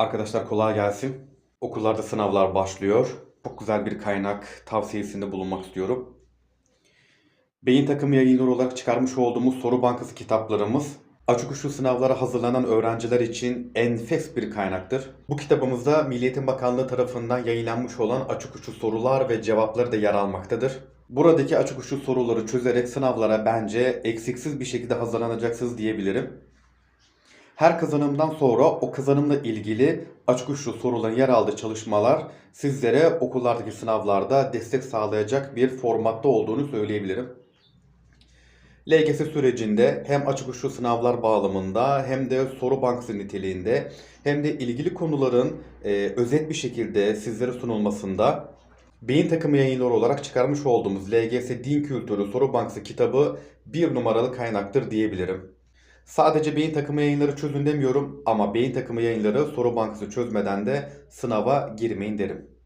Arkadaşlar kolay gelsin. Okullarda sınavlar başlıyor. Çok güzel bir kaynak tavsiyesinde bulunmak istiyorum. Beyin takımı yayınları olarak çıkarmış olduğumuz soru bankası kitaplarımız açık uçlu sınavlara hazırlanan öğrenciler için enfes bir kaynaktır. Bu kitabımızda Milli Eğitim Bakanlığı tarafından yayınlanmış olan açık uçlu sorular ve cevapları da yer almaktadır. Buradaki açık uçlu soruları çözerek sınavlara bence eksiksiz bir şekilde hazırlanacaksınız diyebilirim. Her kazanımdan sonra o kazanımla ilgili açık uçlu soruların yer aldığı çalışmalar sizlere okullardaki sınavlarda destek sağlayacak bir formatta olduğunu söyleyebilirim. LGS sürecinde hem açık uçlu sınavlar bağlamında hem de soru bankası niteliğinde hem de ilgili konuların e, özet bir şekilde sizlere sunulmasında Beyin takımı yayınları olarak çıkarmış olduğumuz LGS Din Kültürü Soru Bankası kitabı bir numaralı kaynaktır diyebilirim. Sadece beyin takımı yayınları çözün demiyorum ama beyin takımı yayınları soru bankası çözmeden de sınava girmeyin derim.